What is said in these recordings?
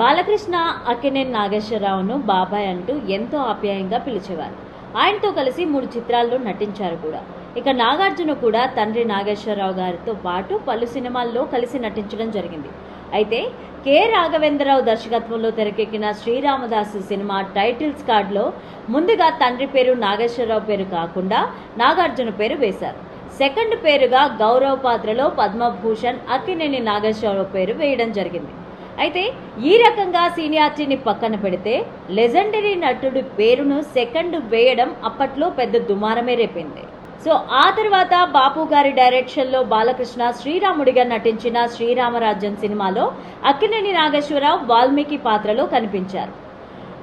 బాలకృష్ణ అక్కినేని నాగేశ్వరరావును బాబాయ్ అంటూ ఎంతో ఆప్యాయంగా పిలిచేవారు. ఆయనతో కలిసి మూడు చిత్రాల్లో నటించారు కూడా. ఇక నాగార్జున కూడా తండ్రి నాగేశ్వరరావు గారితో పాటు పలు సినిమాల్లో కలిసి నటించడం జరిగింది. అయితే కె. రాఘవేంద్రరావు దర్శకత్వంలో తెరకెక్కిన శ్రీరామదాసు సినిమా టైటిల్స్ కార్డులో ముందుగా తండ్రి పేరు నాగేశ్వరరావు పేరు కాకుండా నాగార్జున పేరు వేశారు. సెకండ్ పేరుగా గౌరవ పాత్రలో పద్మభూషణ్ అక్కినేని నాగేశ్వరరావు పేరు వేయడం జరిగింది. అయితే ఈ రకంగా సీనియారిటీని పక్కన పెడితే లెజెండరీ నటుడి పేరును సెకండ్ వేయడం అప్పట్లో పెద్ద దుమారమే రేపింది. సో ఆ తర్వాత బాపు గారి డైరెక్షన్లో బాలకృష్ణ శ్రీరాముడిగా నటించిన శ్రీరామరాజ్యం సినిమాలో అక్కినేని నాగేశ్వరరావు వాల్మీకి పాత్రలో కనిపించారు.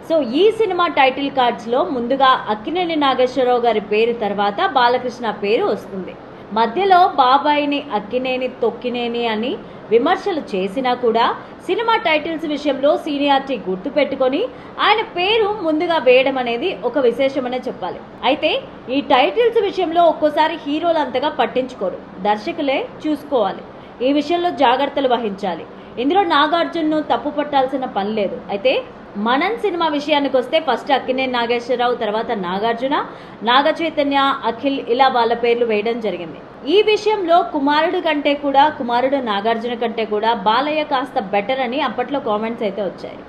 సో ఈ సినిమా టైటిల్ కార్డ్స్లో ముందుగా అక్కినేని నాగేశ్వరరావు గారి పేరు తర్వాత బాలకృష్ణ పేరు వస్తుంది. మధ్యలో బాబాయిని అక్కినేని తొక్కినేని అని విమర్శలు చేసినా కూడా సినిమా టైటిల్స్ విషయంలో సీనియారిటీ గుర్తు పెట్టుకొని ఆయన పేరు ముందుగా వేయడం అనేది ఒక విశేషమనే చెప్పాలి. అయితే ఈ టైటిల్స్ విషయంలో ఒక్కోసారి హీరోలు అంతగా పట్టించుకోరు. దర్శకులే చూసుకోవాలి. ఈ విషయంలో జాగ్రత్తలు వహించాలి. ఇందులో నాగార్జున్ను తప్పు పట్టాల్సిన పని లేదు. అయితే మనన్ సినిమా విషయానికి వస్తే ఫస్ట్ అక్కినే నాగేశ్వరరావు తర్వాత నాగార్జున నాగ చైతన్య అఖిల్ ఇలా వాళ్ళ పేర్లు వేయడం జరిగింది. ఈ విషయంలో కుమారుడు కంటే కూడా కుమారుడు నాగార్జున కంటే కూడా బాలయ్య కాస్త బెటర్ అని అప్పట్లో కామెంట్స్ అయితే వచ్చాయి.